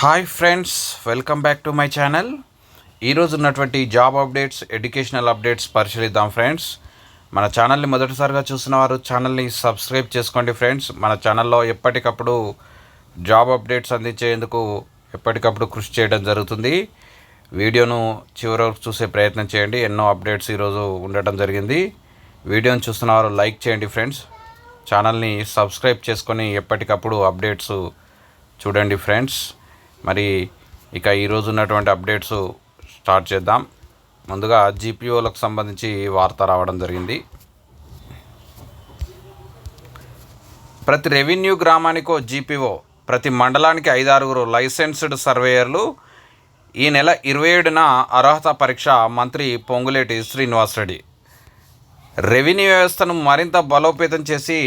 Hi friends welcome back to my channel. ఈరోజు ఉన్నటువంటి job updates educational updates పరిశీలిద్దాం friends. మన ఛానల్ని మొదటిసారిగా చూసిన వారు ఛానల్ని సబ్స్క్రైబ్ చేసుకోండి ఫ్రెండ్స్. మన ఛానల్లో ఎప్పటికప్పుడు జాబ్ అప్డేట్స్ అందించేందుకు ఎప్పటికప్పుడు కృషి చేయడం జరుగుతుంది. వీడియోను చివరి వరకు చూసే ప్రయత్నం చేయండి. ఎన్నో అప్డేట్స్ ఈరోజు ఉండటం జరిగింది. వీడియోను చూస్తున్న వారు లైక్ చేయండి ఫ్రెండ్స్. ఛానల్ని సబ్స్క్రైబ్ చేసుకొని ఎప్పటికప్పుడు అప్డేట్స్ చూడండి ఫ్రెండ్స్. మరి ఇక ఈరోజు ఉన్నటువంటి అప్డేట్స్ స్టార్ట్ చేద్దాం. ముందుగా జీపీఓలకు సంబంధించి వార్త రావడం జరిగింది. ప్రతి రెవెన్యూ గ్రామానికో జీపీఓ ప్రతి మండలానికి ఐదారుగురు లైసెన్స్డ్ సర్వేయర్లు ఈ నెల ఇరవై ఏడున అర్హత పరీక్ష మంత్రి పొంగులేటి శ్రీనివాసరెడ్డి. రెవెన్యూ వ్యవస్థను మరింత బలోపేతం చేసి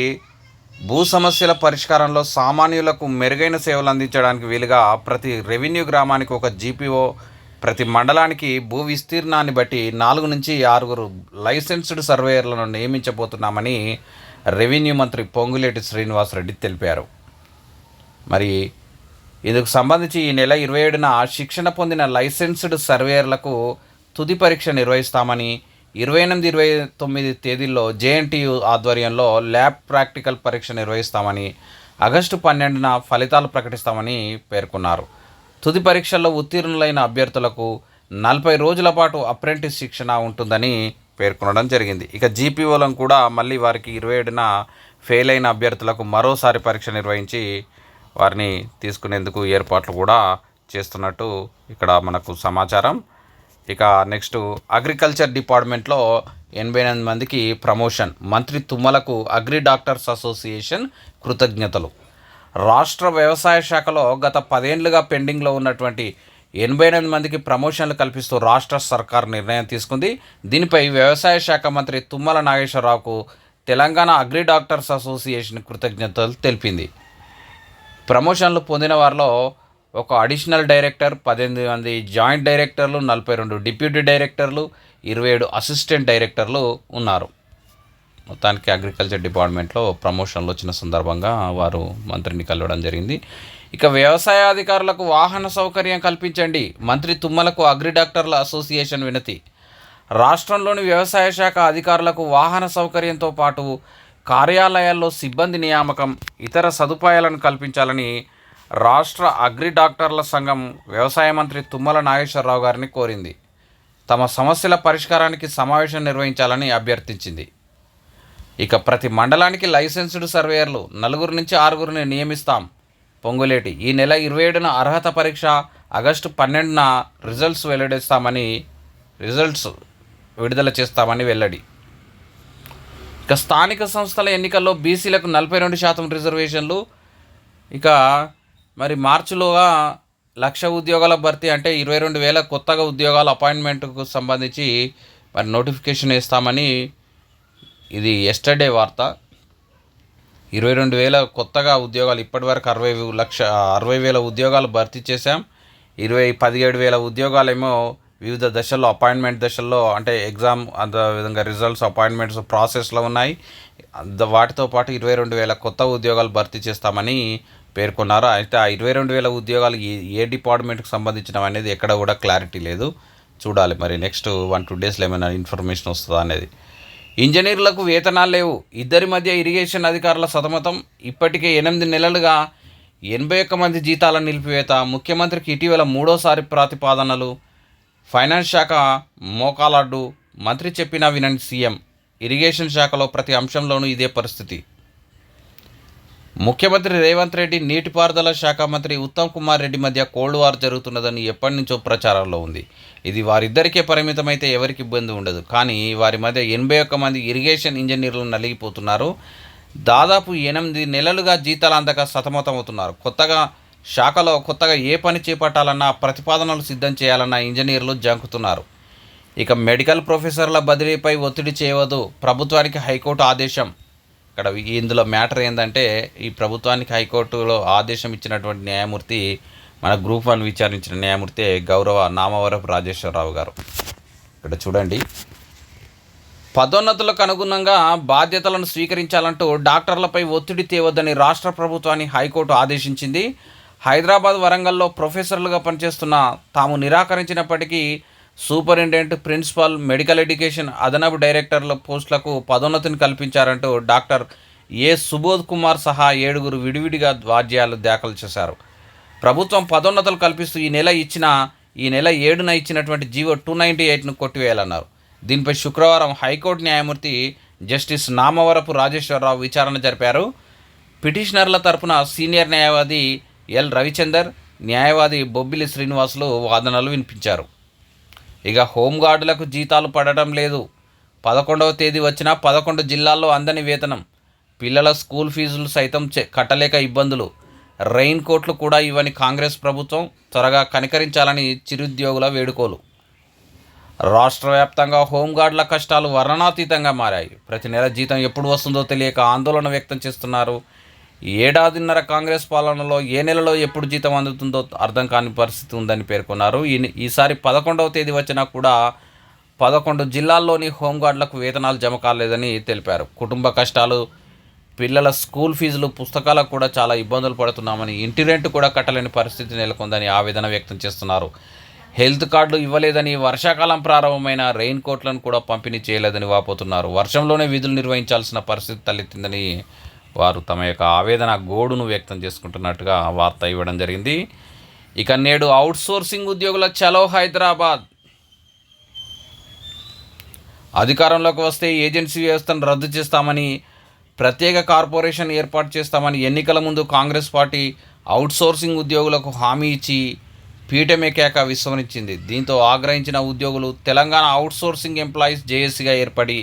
భూ సమస్యల పరిష్కారంలో సామాన్యులకు మెరుగైన సేవలు అందించడానికి వీలుగా ప్రతి రెవెన్యూ గ్రామానికి ఒక జీపీఓ ప్రతి మండలానికి భూ విస్తీర్ణాన్ని బట్టి నాలుగు నుంచి ఆరుగురు లైసెన్స్డ్ సర్వేయర్లను నియమించబోతున్నామని రెవెన్యూ మంత్రి పొంగులేటి శ్రీనివాసరెడ్డి తెలిపారు. మరి ఇందుకు సంబంధించి ఈ నెల ఇరవై ఏడున శిక్షణ పొందిన లైసెన్స్డ్ సర్వేయర్లకు తుది పరీక్ష నిర్వహిస్తామని ఇరవై ఎనిమిది ఇరవై తొమ్మిది తేదీల్లో జేఎన్టీయు ఆధ్వర్యంలో ల్యాబ్ ప్రాక్టికల్ పరీక్ష నిర్వహిస్తామని ఆగస్టు పన్నెండున ఫలితాలు ప్రకటిస్తామని పేర్కొన్నారు. తుది పరీక్షల్లో ఉత్తీర్ణులైన అభ్యర్థులకు నలభై రోజుల పాటు అప్రెంటిస్ శిక్షణ ఉంటుందని పేర్కొనడం జరిగింది. ఇక జీపీఓలను కూడా మళ్ళీ వారికి ఇరవై ఏడున ఫెయిల్ అయిన అభ్యర్థులకు మరోసారి పరీక్ష నిర్వహించి వారిని తీసుకునేందుకు ఏర్పాట్లు కూడా చేస్తున్నట్టు ఇక్కడ మనకు సమాచారం. ఇక నెక్స్ట్ అగ్రికల్చర్ డిపార్ట్మెంట్లో ఎనభై ఎనిమిది మందికి ప్రమోషన్. మంత్రి తుమ్మలకు అగ్రి డాక్టర్స్ అసోసియేషన్ కృతజ్ఞతలు. రాష్ట్ర వ్యవసాయ శాఖలో గత పదేండ్లుగా పెండింగ్లో ఉన్నటువంటి ఎనభై ఎనిమిది మందికి ప్రమోషన్లు కల్పిస్తూ రాష్ట్ర సర్కార్ నిర్ణయం తీసుకుంది. దీనిపై వ్యవసాయ శాఖ మంత్రి తుమ్మల నాగేశ్వరరావుకు తెలంగాణ అగ్రి డాక్టర్స్ అసోసియేషన్ కృతజ్ఞతలు తెలిపింది. ప్రమోషన్లు పొందిన వారిలో ఒక అడిషనల్ డైరెక్టర్ పద్దెనిమిది మంది జాయింట్ డైరెక్టర్లు నలభై రెండు డిప్యూటీ డైరెక్టర్లు ఇరవై ఏడు అసిస్టెంట్ డైరెక్టర్లు ఉన్నారు. మొత్తానికి అగ్రికల్చర్ డిపార్ట్మెంట్లో ప్రమోషన్లు వచ్చిన సందర్భంగా వారు మంత్రిని కలవడం జరిగింది. ఇక వ్యవసాయ అధికారులకు వాహన సౌకర్యం కల్పించండి. మంత్రి తుమ్మలకు అగ్రి డాక్టర్ల అసోసియేషన్ వినతి. రాష్ట్రంలోని వ్యవసాయ శాఖ అధికారులకు వాహన సౌకర్యంతో పాటు కార్యాలయాల్లో సిబ్బంది నియామకం ఇతర సదుపాయాలను కల్పించాలని రాష్ట్ర అగ్రి డాక్టర్ల సంఘం వ్యవసాయ మంత్రి తుమ్మల నాగేశ్వరరావు గారిని కోరింది. తమ సమస్యల పరిష్కారానికి సమావేశం నిర్వహించాలని అభ్యర్థించింది. ఇక ప్రతి మండలానికి లైసెన్స్డ్ సర్వేయర్లు నలుగురు నుంచి ఆరుగురిని నియమిస్తాం. పొంగులేటి ఈ నెల ఇరవై ఏడున అర్హత పరీక్ష ఆగస్టు పన్నెండున రిజల్ట్స్ వెల్లడిస్తామని రిజల్ట్స్ విడుదల చేస్తామని వెల్లడి. ఇక స్థానిక సంస్థల ఎన్నికల్లో బీసీలకు నలభై రెండు శాతం రిజర్వేషన్లు. ఇక మరి మార్చిలోగా లక్ష ఉద్యోగాల భర్తీ అంటే ఇరవై రెండు వేల కొత్తగా ఉద్యోగాల అపాయింట్మెంట్కు సంబంధించి మరి నోటిఫికేషన్ ఇస్తామని ఇది ఎస్టర్డే వార్త. ఇరవై రెండు వేల కొత్తగా ఉద్యోగాలు ఇప్పటివరకు అరవై లక్ష అరవై వేల ఉద్యోగాలు భర్తీ చేశాం. ఇరవై పదిహేడు వేల ఉద్యోగాలేమో వివిధ దశల్లో అపాయింట్మెంట్ దశల్లో అంటే ఎగ్జామ్ అంత విధంగా రిజల్ట్స్ అపాయింట్మెంట్స్ ప్రాసెస్లో ఉన్నాయి. వాటితో పాటు ఇరవై రెండు వేల కొత్త ఉద్యోగాలు భర్తీ చేస్తామని పేర్కొన్నారు. అయితే ఆ ఇరవై రెండు వేల ఉద్యోగాలు ఏ ఏ డిపార్ట్మెంట్కి సంబంధించినవి అనేది ఎక్కడ కూడా క్లారిటీ లేదు. చూడాలి మరి నెక్స్ట్ వన్ టూ డేస్లో ఏమైనా ఇన్ఫర్మేషన్ వస్తుందా అనేది. ఇంజనీర్లకు వేతనాలు లేవు. ఇద్దరి మధ్య ఇరిగేషన్ అధికారుల సతమతం. ఇప్పటికే ఎనిమిది నెలలుగా ఎనభై ఒక్క మంది జీతాల నిలిపివేత. ముఖ్యమంత్రికి ఇటీవల మూడోసారి ప్రతిపాదనలు. ఫైనాన్స్ శాఖ మోకాలాడ్డు. మంత్రి చెప్పినా వినండి సీఎం. ఇరిగేషన్ శాఖలో ప్రతి అంశంలోనూ ఇదే పరిస్థితి. ముఖ్యమంత్రి రేవంత్ రెడ్డి నీటిపారుదల శాఖ మంత్రి ఉత్తమ్ కుమార్ రెడ్డి మధ్య కోల్డ్ వార్ జరుగుతున్నదని ఎప్పటి నుంచో ప్రచారంలో ఉంది. ఇది వారిద్దరికే పరిమితమైతే ఎవరికి ఇబ్బంది ఉండదు. కానీ వారి మధ్య ఎనభై ఒక్క మంది ఇరిగేషన్ ఇంజనీర్లు నలిగిపోతున్నారు. దాదాపు ఎనిమిది నెలలుగా జీతాలు అందక సతమతమవుతున్నారు. కొత్తగా శాఖలో కొత్తగా ఏ పని చేపట్టాలన్నా ప్రతిపాదనలు సిద్ధం చేయాలన్నా ఇంజనీర్లు జంకుతున్నారు. ఇక మెడికల్ ప్రొఫెసర్ల బదిలీపై ఒత్తిడి చేయవద్దు. ప్రభుత్వానికి హైకోర్టు ఆదేశం. ఇక్కడ ఇందులో మ్యాటర్ ఏంటంటే ఈ ప్రభుత్వానికి హైకోర్టులో ఆదేశం ఇచ్చినటువంటి న్యాయమూర్తి మన గ్రూప్ వన్ విచారించిన న్యాయమూర్తి గౌరవ నామవరపు రాజేశ్వరరావు గారు. ఇక్కడ చూడండి. పదోన్నతులకు అనుగుణంగా బాధ్యతలను స్వీకరించాలంటూ డాక్టర్లపై ఒత్తిడి తేవద్దని రాష్ట్ర ప్రభుత్వాన్ని హైకోర్టు ఆదేశించింది. హైదరాబాద్ వరంగల్లో ప్రొఫెసర్లుగా పనిచేస్తున్న తాము నిరాకరించినప్పటికీ సూపరింటెండెంట్ ప్రిన్సిపాల్ మెడికల్ ఎడ్యుకేషన్ అదనపు డైరెక్టర్ల పోస్టులకు పదోన్నతిని కల్పించారంటూ డాక్టర్ ఏ సుబోధ్ కుమార్ సహా ఏడుగురు విడివిడిగా వాద్యాలు దాఖలు చేశారు. ప్రభుత్వం పదోన్నతులు కల్పిస్తూ ఈ నెల ఇచ్చిన ఈ నెల ఏడున ఇచ్చినటువంటి జీవో టూ నైంటీ ఎయిట్ను కొట్టివేయాలన్నారు. దీనిపై శుక్రవారం హైకోర్టు న్యాయమూర్తి జస్టిస్ నామవరపు రాజేశ్వరరావు విచారణ జరిపారు. పిటిషనర్ల తరపున సీనియర్ న్యాయవాది ఎల్ రవిచందర్ న్యాయవాది బొబ్బిలి శ్రీనివాసులు వాదనలు వినిపించారు. ఇక హోంగార్డులకు జీతాలు పడటం లేదు. పదకొండవ తేదీ వచ్చిన పదకొండు జిల్లాల్లో అందని వేతనం. పిల్లల స్కూల్ ఫీజులు సైతం కట్టలేక ఇబ్బందులు. రెయిన్ కోట్లు కూడా ఇవ్వని కాంగ్రెస్ ప్రభుత్వం త్వరగా కనికరించాలని చిరుద్యోగుల వేడుకోలు. రాష్ట్ర వ్యాప్తంగా హోంగార్డుల కష్టాలు వర్ణనాతీతంగా మారాయి. ప్రతి నెల జీతం ఎప్పుడు వస్తుందో తెలియక ఆందోళన వ్యక్తం చేస్తున్నారు ఏడాదిన్నర కాంగ్రెస్ పాలనలో ఏ నెలలో ఎప్పుడు జీతం అందుతుందో అర్థం కాని పరిస్థితి ఉందని పేర్కొన్నారు. ఈ ఈసారి పదకొండవ తేదీ వచ్చినా కూడా పదకొండు జిల్లాల్లోని హోంగార్డులకు వేతనాలు జమ కాలేదని తెలిపారు. కుటుంబ కష్టాలు పిల్లల స్కూల్ ఫీజులు పుస్తకాలకు కూడా చాలా ఇబ్బందులు పడుతున్నామని ఇంటి రెంట్ కూడా కట్టలేని పరిస్థితి నెలకొందని ఆవేదన వ్యక్తం చేస్తున్నారు. హెల్త్ కార్డులు ఇవ్వలేదని వర్షాకాలం ప్రారంభమైన రెయిన్ కోట్లను కూడా పంపిణీ చేయలేదని వాపోతున్నారు. వర్షంలోనే విధులు నిర్వహించాల్సిన పరిస్థితి తలెత్తిందని వారు తమ యొక్క ఆవేదన గోడును వ్యక్తం చేసుకుంటున్నట్టుగా వార్త ఇవ్వడం జరిగింది. ఇక నేడు అవుట్సోర్సింగ్ ఉద్యోగుల చలో హైదరాబాద్. అధికారంలోకి వస్తే ఏజెన్సీ వ్యవస్థను రద్దు చేస్తామని ప్రత్యేక కార్పొరేషన్ ఏర్పాటు చేస్తామని ఎన్నికల ముందు కాంగ్రెస్ పార్టీ అవుట్సోర్సింగ్ ఉద్యోగులకు హామీ ఇచ్చి పీఠమెక్కాక విస్మరించింది. దీంతో ఆగ్రహించిన ఉద్యోగులు తెలంగాణ అవుట్సోర్సింగ్ ఎంప్లాయీస్ జేఏసీగా ఏర్పడి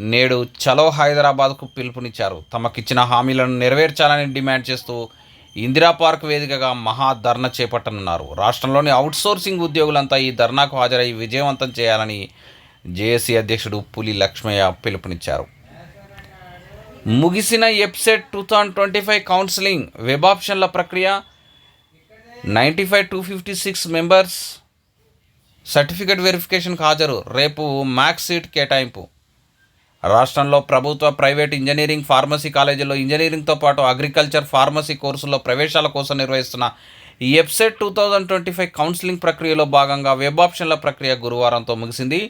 నేడు చలో హైదరాబాద్కు పిలుపునిచ్చారు. తమకిచ్చిన హామీలను నెరవేర్చాలని డిమాండ్ చేస్తూ ఇందిరా పార్క్ వేదికగా మహా ధర్నా చేపట్టనున్నారు. రాష్ట్రంలోని అవుట్సోర్సింగ్ ఉద్యోగులంతా ఈ ధర్నాకు హాజరై విజయవంతం చేయాలని జేఏసీ అధ్యక్షుడు పులి లక్ష్మయ్య పిలుపునిచ్చారు. ముగిసిన EAPCET two thousand twenty five counselling web ఆప్షన్ల ప్రక్రియ ninety five two fifty six members certificate వెరిఫికేషన్కి హాజరు. రేపు మ్యాక్స్ సీట్ కేటాయింపు. రాష్ట్రంలో ప్రభుత్వ ప్రైవేట్ ఇంజనీరింగ్ ఫార్మసీ కాలేజీలో ఇంజనీరింగ్తో పాటు అగ్రికల్చర్ ఫార్మసీ కోర్సుల్లో ప్రవేశాల కోసం నిర్వహిస్తున్న ఈ EAPCET two thousand twenty five counselling ప్రక్రియలో భాగంగా వెబ్ ఆప్షన్ల ప్రక్రియ గురువారంతో ముగిసింది.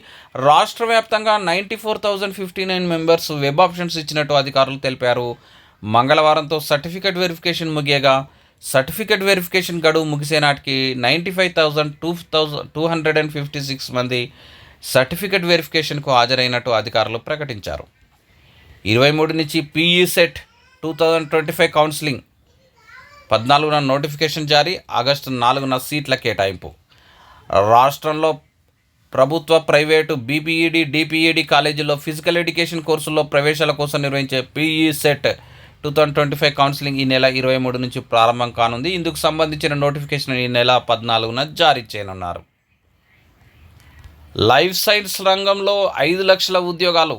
రాష్ట్ర వ్యాప్తంగా ninety four thousand fifty nine members web options ఇచ్చినట్టు అధికారులు తెలిపారు. మంగళవారంతో సర్టిఫికేట్ వెరిఫికేషన్ ముగియగా సర్టిఫికేట్ వెరిఫికేషన్ గడువు ముగిసే నాటికి ninety five thousand two thousand two hundred and fifty six మంది సర్టిఫికేట్ వెరిఫికేషన్కు హాజరైనట్టు అధికారులు ప్రకటించారు. ఇరవై మూడు నుంచి PECET two thousand twenty five counselling పద్నాలుగున నోటిఫికేషన్ జారీ ఆగస్టు నాలుగున సీట్ల కేటాయింపు. రాష్ట్రంలో ప్రభుత్వ ప్రైవేటు బీపీఈడి డిపిఈడి కాలేజీలో ఫిజికల్ ఎడ్యుకేషన్ కోర్సుల్లో ప్రవేశాల కోసం నిర్వహించే PECET two thousand twenty five counselling ఈ నెల ఇరవై మూడు నుంచి ప్రారంభం కానుంది. ఇందుకు సంబంధించిన నోటిఫికేషన్ ఈ నెల పద్నాలుగున జారీ చేయనున్నారు. లైఫ్ సైన్స్ రంగంలో ఐదు లక్షల ఉద్యోగాలు.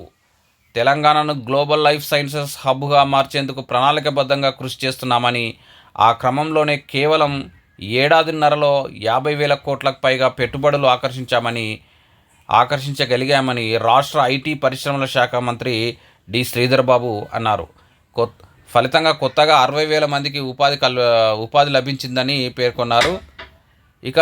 తెలంగాణను గ్లోబల్ లైఫ్ సైన్సెస్ హబ్గా మార్చేందుకు ప్రణాళికబద్ధంగా కృషి చేస్తున్నామని ఆ క్రమంలోనే కేవలం ఏడాదిన్నరలో యాభై వేల కోట్లకు పైగా పెట్టుబడులు ఆకర్షించామని ఆకర్షించగలిగామని రాష్ట్ర ఐటీ పరిశ్రమల శాఖ మంత్రి డి శ్రీధర్ బాబు అన్నారు. కొత్ ఫలితంగా కొత్తగా అరవై వేల మందికి ఉపాధి కల్ ఉపాధి లభించిందని పేర్కొన్నారు. ఇక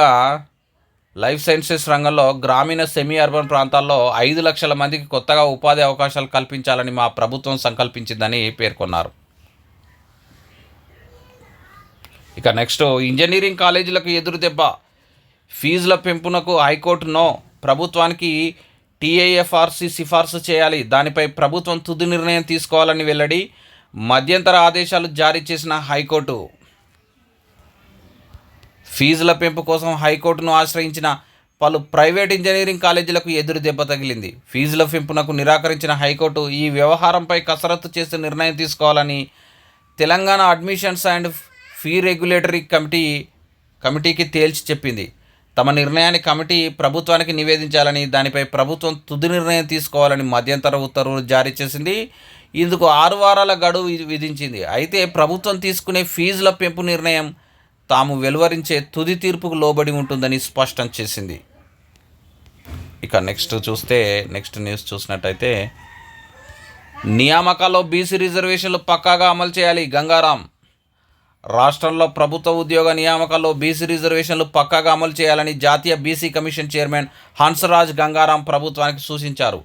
లైఫ్ సైన్సెస్ రంగంలో గ్రామీణ సెమీ అర్బన్ ప్రాంతాల్లో ఐదు లక్షల మందికి కొత్తగా ఉపాధి అవకాశాలు కల్పించాలని మా ప్రభుత్వం సంకల్పించిందని పేర్కొన్నారు. ఇక నెక్స్ట్ ఇంజనీరింగ్ కాలేజీలకు ఎదురు దెబ్బ. ఫీజుల పెంపునకు హైకోర్టు నో. ప్రభుత్వానికి టీఏఎఫ్ఆర్సి సిఫార్సు చేయాలి. దానిపై ప్రభుత్వం తుది నిర్ణయం తీసుకోవాలని వెల్లడి మధ్యంతర ఆదేశాలు జారీ చేసిన హైకోర్టు. ఫీజుల పెంపు కోసం హైకోర్టును ఆశ్రయించిన పలు ప్రైవేట్ ఇంజనీరింగ్ కాలేజీలకు ఎదురు దెబ్బ తగిలింది. ఫీజుల పెంపునకు నిరాకరించిన హైకోర్టు ఈ వ్యవహారంపై కసరత్తు చేసి నిర్ణయం తీసుకోవాలని Telangana admissions and fee regulatory committee కమిటీకి తేల్చి చెప్పింది. తమ నిర్ణయాన్ని కమిటీ ప్రభుత్వానికి నివేదించాలని దానిపై ప్రభుత్వం తుది నిర్ణయం తీసుకోవాలని మధ్యంతర ఉత్తర్వులు జారీ చేసింది. ఇందుకు ఆరు వారాల గడువు విధించింది. అయితే ప్రభుత్వం తీసుకునే ఫీజుల పెంపు నిర్ణయం తాము వెలువరించే తుది తీర్పుకు లోబడి ఉంటుందని స్పష్టం చేసింది. ఇక నెక్స్ట్ చూస్తే నెక్స్ట్ న్యూస్ చూసినట్టయితే నియామకాల్లో బీసీ రిజర్వేషన్లు పక్కాగా అమలు చేయాలి గంగారాం. రాష్ట్రంలో ప్రభుత్వ ఉద్యోగ నియామకాల్లో బీసీ రిజర్వేషన్లు పక్కాగా అమలు చేయాలని జాతీయ BC commission chairman Hansraj Gangaram ప్రభుత్వానికి సూచించారు.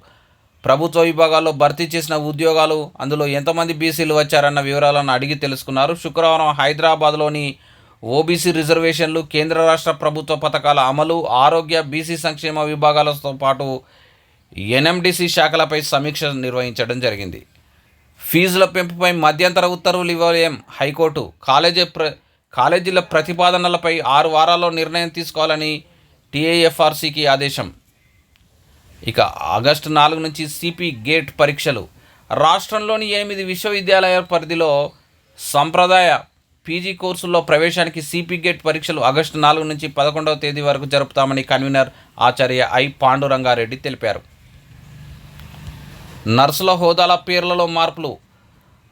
ప్రభుత్వ విభాగాల్లో భర్తీ చేసిన ఉద్యోగాలు అందులో ఎంతమంది బీసీలు వచ్చారన్న వివరాలను అడిగి తెలుసుకున్నారు. శుక్రవారం హైదరాబాద్లోని ఓబీసీ రిజర్వేషన్లు కేంద్ర రాష్ట్ర ప్రభుత్వ పథకాల అమలు ఆరోగ్య బీసీ సంక్షేమ విభాగాలతో పాటు ఎన్ఎండిసి శాఖలపై సమీక్ష నిర్వహించడం జరిగింది. ఫీజుల పెంపుపై మధ్యంతర ఉత్తర్వులు ఇవ్వలేం హైకోర్టు. కాలేజీ ప్ర కాలేజీల ప్రతిపాదనలపై ఆరు వారాల్లో నిర్ణయం తీసుకోవాలని టీఏఎఫ్ఆర్సీకి ఆదేశం. ఇక ఆగస్టు నాలుగు నుంచి సిపి గేట్ పరీక్షలు. రాష్ట్రంలోని ఎనిమిది విశ్వవిద్యాలయాల పరిధిలో సంప్రదాయ పీజీ కోర్సుల్లో ప్రవేశానికి సిపి గేట్ పరీక్షలు ఆగస్టు నాలుగు నుంచి పదకొండవ తేదీ వరకు జరుపుతామని కన్వీనర్ ఆచార్య ఐ పాండురంగారెడ్డి తెలిపారు. నర్సుల హోదాల పేర్లలో మార్పులు.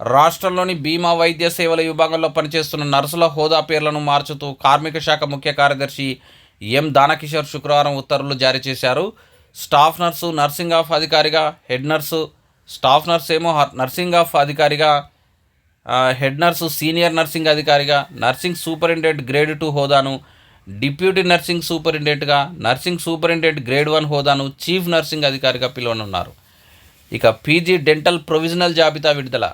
రాష్ట్రంలోని బీమా వైద్య సేవల విభాగంలో పనిచేస్తున్న నర్సుల హోదా పేర్లను మార్చుతూ కార్మిక శాఖ ముఖ్య కార్యదర్శి ఎం దానకిషోర్ శుక్రవారం ఉత్తర్వులు జారీ చేశారు. స్టాఫ్ నర్సు నర్సింగ్ ఆఫ్ అధికారిగా హెడ్ నర్సు స్టాఫ్ నర్స్ ఏమో నర్సింగ్ ఆఫ్ అధికారిగా హెడ్ నర్సు సీనియర్ నర్సింగ్ అధికారిగా నర్సింగ్ సూపరింటెండెంట్ గ్రేడ్ టూ హోదాను డిప్యూటీ నర్సింగ్ సూపరింటెండెంట్గా నర్సింగ్ సూపరింటెండెంట్ గ్రేడ్ వన్ హోదాను చీఫ్ నర్సింగ్ అధికారిగా పిలువనున్నారు. ఇక పీజీ డెంటల్ ప్రొవిజనల్ జాబితా విడుదల.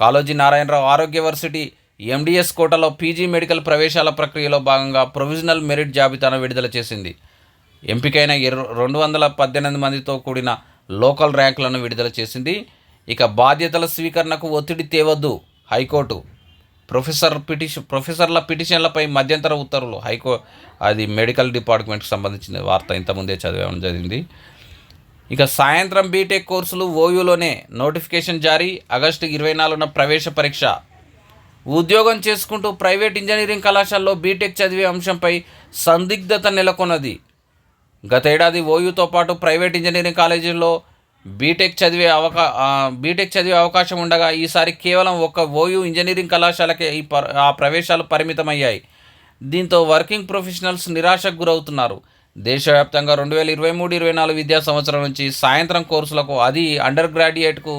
కాళోజీ నారాయణరావు ఆరోగ్య వర్సిటీ ఎండిఎస్ కోటాలో పీజీ మెడికల్ ప్రవేశాల ప్రక్రియలో భాగంగా ప్రొవిజనల్ మెరిట్ జాబితాను విడుదల చేసింది. ఎంపికైన ఇర రెండు వందల పద్దెనిమిది మందితో కూడిన లోకల్ ర్యాంకులను విడుదల చేసింది. ఇక బాధ్యతల స్వీకరణకు ఒత్తిడి తేవద్దు హైకోర్టు. ప్రొఫెసర్ పిటిషన్ ప్రొఫెసర్ల పిటిషన్లపై మధ్యంతర ఉత్తర్వులు. హైకో అది మెడికల్ డిపార్ట్మెంట్కి సంబంధించిన వార్త ఇంతకుముందే చదివడం జరిగింది. ఇక సాయంత్రం బీటెక్ కోర్సులు ఓయూలోనే నోటిఫికేషన్ జారీ. ఆగస్టు ఇరవై నాలుగున ప్రవేశ పరీక్ష. ఉద్యోగం చేసుకుంటూ ప్రైవేట్ ఇంజనీరింగ్ కళాశాలలో బీటెక్ చదివే అంశంపై సందిగ్ధత నెలకొన్నది. గతేడాది ఓయూతో పాటు ప్రైవేట్ ఇంజనీరింగ్ కాలేజీల్లో బీటెక్ చదివే అవకా బీటెక్ చదివే అవకాశం ఉండగా ఈసారి కేవలం ఒక ఓయూ ఇంజనీరింగ్ కళాశాలకే ఈ ప ఆ ప్రవేశాలు పరిమితమయ్యాయి. దీంతో వర్కింగ్ ప్రొఫెషనల్స్ నిరాశకు గురవుతున్నారు. దేశవ్యాప్తంగా రెండు వేల ఇరవై మూడు ఇరవై నాలుగు విద్యా సంవత్సరం నుంచి సాయంత్రం కోర్సులకు అది అండర్ గ్రాడ్యుయేట్కు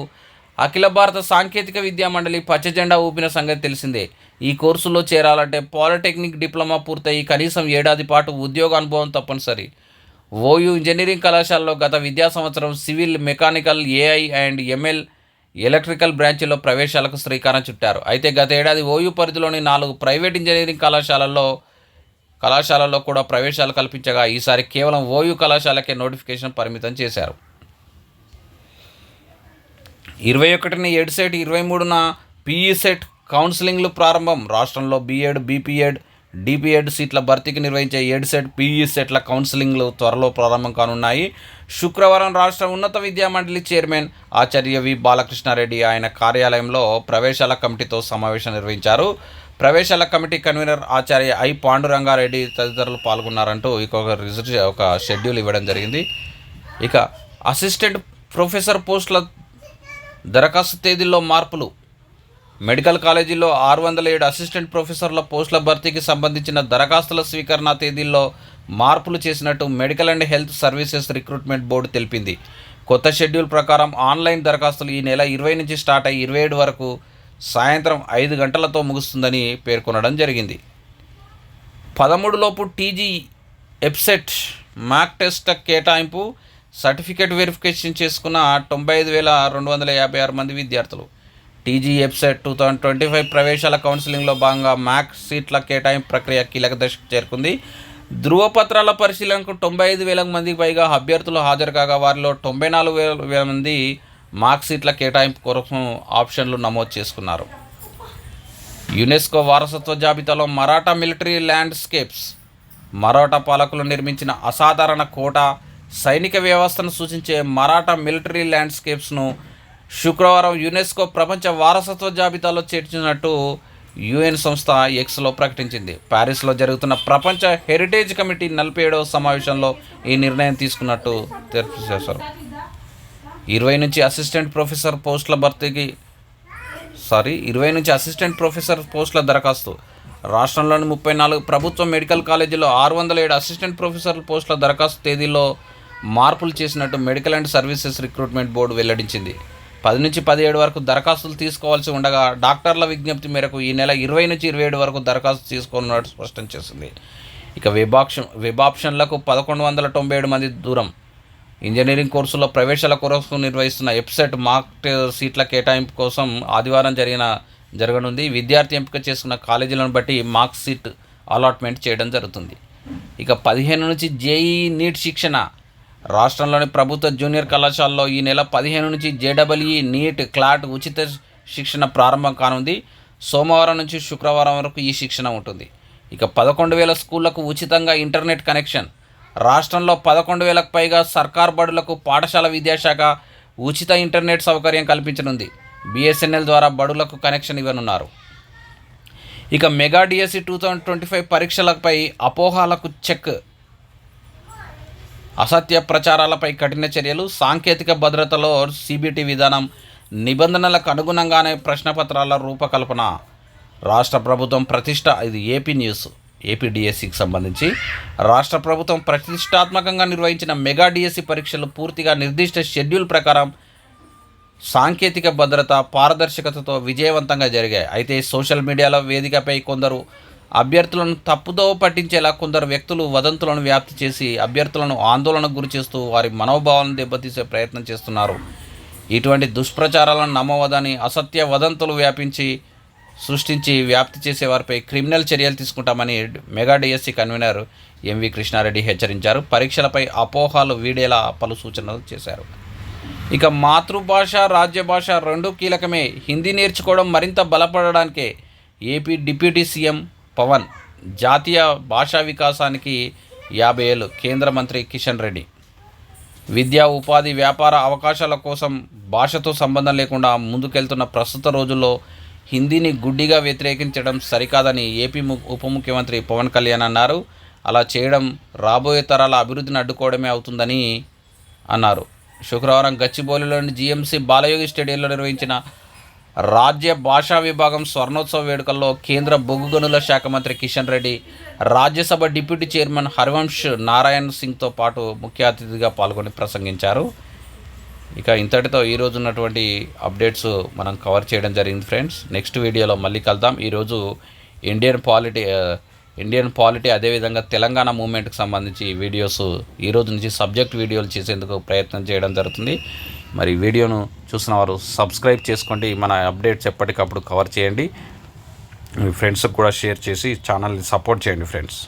అఖిల భారత సాంకేతిక విద్యా మండలి పచ్చజెండా ఊపిన సంగతి తెలిసిందే. ఈ కోర్సులో చేరాలంటే పాలిటెక్నిక్ డిప్లొమా పూర్తయి కనీసం ఏడాది పాటు ఉద్యోగ అనుభవం తప్పనిసరి. ఓయూ ఇంజనీరింగ్ కళాశాలలో గత విద్యా సంవత్సరం civil mechanical AI and ML electrical బ్రాంచ్లో ప్రవేశాలకు శ్రీకారం చుట్టారు. అయితే గత ఏడాది ఓయూ పరిధిలోని నాలుగు ప్రైవేట్ ఇంజనీరింగ్ కళాశాలల్లో కళాశాలలో కూడా ప్రవేశాలు కల్పించగా ఈసారి కేవలం ఓయూ కళాశాలకే నోటిఫికేషన్ పరిమితం చేశారు. ఇరవై ఒకటిని ఎడ్ సెట్ ఇరవై మూడున పీఈ సెట్ కౌన్సిలింగ్లు ప్రారంభం. రాష్ట్రంలో బీఎడ్ బీపీఎడ్ డిపిఎడ్ సీట్ల భర్తీకి నిర్వహించే ఎడ్సెట్ పీఈ సెట్ల కౌన్సిలింగ్లు త్వరలో ప్రారంభం కానున్నాయి. శుక్రవారం రాష్ట్ర ఉన్నత విద్యా మండలి చైర్మన్ ఆచార్య వి బాలకృష్ణారెడ్డి ఆయన కార్యాలయంలో ప్రవేశాల కమిటీతో సమావేశం నిర్వహించారు. ప్రవేశాల committee convener Acharya I Pandurangareddy తదితరులు పాల్గొన్నారంటూ ఇక ఒక రిజర్వ్ ఒక షెడ్యూల్ ఇవ్వడం జరిగింది. ఇక అసిస్టెంట్ ప్రొఫెసర్ పోస్టుల దరఖాస్తు తేదీల్లో మార్పులు మెడికల్ కాలేజీలో ఆరు వందల ఏడు అసిస్టెంట్ ప్రొఫెసర్ల పోస్టుల భర్తీకి సంబంధించిన దరఖాస్తుల స్వీకరణ తేదీల్లో మార్పులు చేసినట్టు medical and health services recruitment board తెలిపింది. కొత్త షెడ్యూల్ ప్రకారం ఆన్లైన్ దరఖాస్తులు ఈ నెల ఇరవై నుంచి స్టార్ట్ అయ్యి ఇరవై ఏడు వరకు సాయంత్రం ఐదు గంటలతో ముగుస్తుందని పేర్కొనడం జరిగింది. పదమూడులోపు టీజీ ఎప్సెట్ మ్యాక్ టెస్ట్ కేటాయింపు సర్టిఫికేట్ వెరిఫికేషన్ చేసుకున్న తొంభై ఐదు వేల రెండు వందల యాభై ఆరు మంది విద్యార్థులు. TG EAPCET two thousand twenty five ప్రవేశాల కౌన్సిలింగ్లో భాగంగా మ్యాక్ సీట్ల కేటాయింపు ప్రక్రియ కీలక దశకు చేరుకుంది. ధృవపత్రాల పరిశీలనకు తొంభై ఐదు వేల మందికి పైగా అభ్యర్థులు హాజరు కాగా వారిలో తొంభై నాలుగు వేల వేల మంది మార్క్ సీట్ల కేటాయింపు కొరకు ఆప్షన్లు నమోదు చేసుకున్నారు. యునెస్కో వారసత్వ జాబితాలో మరాఠా మిలిటరీ ల్యాండ్స్కేప్స్ మరాఠా పాలకులు నిర్మించిన అసాధారణ కోట సైనిక వ్యవస్థను సూచించే మరాఠా మిలిటరీ ల్యాండ్స్కేప్స్ను శుక్రవారం యునెస్కో ప్రపంచ వారసత్వ జాబితాలో చేర్చినట్టు యుఎన్ సంస్థ ఎక్స్లో ప్రకటించింది. ప్యారిస్లో జరుగుతున్న ప్రపంచ హెరిటేజ్ కమిటీ నలభై ఏడవ సమావేశంలో ఈ నిర్ణయం తీసుకున్నట్టు తెలియజేశారు. ఇరవై నుంచి అసిస్టెంట్ ప్రొఫెసర్ పోస్టుల భర్తీకి సారీ ఇరవై నుంచి అసిస్టెంట్ ప్రొఫెసర్ పోస్టుల దరఖాస్తు. రాష్ట్రంలోని ముప్పై నాలుగు ప్రభుత్వ మెడికల్ కాలేజీలో ఆరు వందల ఏడు అసిస్టెంట్ ప్రొఫెసర్ పోస్టుల దరఖాస్తు తేదీలో మార్పులు చేసినట్టు medical and services recruitment board వెల్లడించింది. పది నుంచి పదిహేడు వరకు దరఖాస్తులు తీసుకోవాల్సి ఉండగా డాక్టర్ల విజ్ఞప్తి మేరకు ఈ నెల ఇరవై నుంచి ఇరవై ఏడు వరకు దరఖాస్తు తీసుకున్నట్టు స్పష్టం చేసింది. ఇక వెబ్ ఆప్షన్ వెబ్ ఆప్షన్లకు పదకొండు వందల తొంభై ఏడు మంది దూరం. ఇంజనీరింగ్ కోర్సులో ప్రవేశాల కొరకు నిర్వహిస్తున్న వెబ్సైట్ మార్క్ సీట్ల కేటాయింపు కోసం ఆదివారం జరిగిన జరగనుంది. విద్యార్థి ఎంపిక చేసుకున్న కాలేజీలను బట్టి మార్క్ సీట్ అలాట్మెంట్ చేయడం జరుగుతుంది. ఇక పదిహేను నుంచి జేఈ నీట్ శిక్షణ రాష్ట్రంలోని ప్రభుత్వ జూనియర్ కళాశాలలో ఈ నెల పదిహేను నుంచి జేడబ్ల్యూఈ నీట్ క్లాట్ ఉచిత శిక్షణ ప్రారంభం కానుంది. సోమవారం నుంచి శుక్రవారం వరకు ఈ శిక్షణ ఉంటుంది. ఇక పదకొండు వేల స్కూళ్ళకు ఉచితంగా ఇంటర్నెట్ కనెక్షన్. రాష్ట్రంలో పదకొండు వేలకు పైగా సర్కార్ బడులకు పాఠశాల విద్యాశాఖ ఉచిత ఇంటర్నెట్ సౌకర్యం కల్పించనుంది. బిఎస్ఎన్ఎల్ ద్వారా బడులకు కనెక్షన్ ఇవ్వనున్నారు. ఇక mega DSC two thousand twenty five పరీక్షలపై అపోహాలకు చెక్ అసత్య ప్రచారాలపై కఠిన చర్యలు సాంకేతిక భద్రతలో సిబిటి విధానం నిబంధనలకు అనుగుణంగానే ప్రశ్నపత్రాల రూపకల్పన. రాష్ట్ర ప్రభుత్వం ప్రతిష్ట ఇది ఏపీ న్యూస్ ఏపీ డిఎస్సికి సంబంధించి. రాష్ట్ర ప్రభుత్వం ప్రతిష్టాత్మకంగా నిర్వహించిన మెగా డిఎస్సి పరీక్షలు పూర్తిగా నిర్దిష్ట షెడ్యూల్ ప్రకారం సాంకేతిక భద్రత పారదర్శకతతో విజయవంతంగా జరిగాయి. అయితే సోషల్ మీడియాలో వేదికపై కొందరు అభ్యర్థులను తప్పుదోవ పట్టించేలా కొందరు వ్యక్తులు వదంతులను వ్యాప్తి చేసి అభ్యర్థులను ఆందోళనకు గురి చేస్తూ వారి మనోభావాలను దెబ్బతీసే ప్రయత్నం చేస్తున్నారు. ఇటువంటి దుష్ప్రచారాలను నమ్మవదని అసత్య వదంతులు వ్యాపించి సృష్టించి వ్యాప్తి చేసే వారిపై క్రిమినల్ చర్యలు తీసుకుంటామని mega DSC convener MV Krishnareddy హెచ్చరించారు. పరీక్షలపై అపోహాలు వీడేలా పలు సూచనలు చేశారు. ఇక మాతృభాష రాజ్య భాష రెండు కీలకమే. హిందీ నేర్చుకోవడం మరింత బలపడడానికే ఏపీ డిప్యూటీ సీఎం పవన్ జాతీయ భాషా వికాసానికి యాభై ఏళ్ళు కేంద్ర మంత్రి కిషన్ రెడ్డి. విద్యా ఉపాధి వ్యాపార అవకాశాల కోసం భాషతో సంబంధం లేకుండా ముందుకెళ్తున్న ప్రస్తుత రోజుల్లో హిందీని గుడ్డిగా వ్యతిరేకించడం సరికాదని ఏపీ ము ఉప ముఖ్యమంత్రి పవన్ కళ్యాణ్ అన్నారు. అలా చేయడం రాబోయే తరాల అభివృద్ధిని అడ్డుకోవడమే అవుతుందని అన్నారు. శుక్రవారం గచ్చిబౌలిలోని జీఎంసీ బాలయోగి స్టేడియంలో నిర్వహించిన రాజ్య భాషా విభాగం స్వర్ణోత్సవ వేడుకల్లో కేంద్ర బొగ్గు గనుల శాఖ మంత్రి కిషన్ రెడ్డి రాజ్యసభ డిప్యూటీ చైర్మన్ హరివంశ్ నారాయణ్ సింగ్తో పాటు ముఖ్య అతిథిగా పాల్గొని ప్రసంగించారు. ఇక ఇంతటితో ఈరోజు ఉన్నటువంటి అప్డేట్స్ మనం కవర్ చేయడం జరిగింది ఫ్రెండ్స్. నెక్స్ట్ వీడియోలో మళ్ళీ కలుద్దాం. ఈరోజు ఇండియన్ పాలిటీ ఇండియన్ పాలిటీ అదేవిధంగా తెలంగాణ మూమెంట్కి సంబంధించి వీడియోస్ ఈరోజు నుంచి సబ్జెక్ట్ వీడియోలు చేసేందుకు ప్రయత్నం చేయడం జరుగుతుంది. మరి వీడియోను చూసిన వారు సబ్స్క్రైబ్ చేసుకోండి. మన అప్డేట్స్ ఎప్పటికప్పుడు కవర్ చేయండి. మీ ఫ్రెండ్స్కి కూడా షేర్ చేసి ఛానల్ని సపోర్ట్ చేయండి ఫ్రెండ్స్.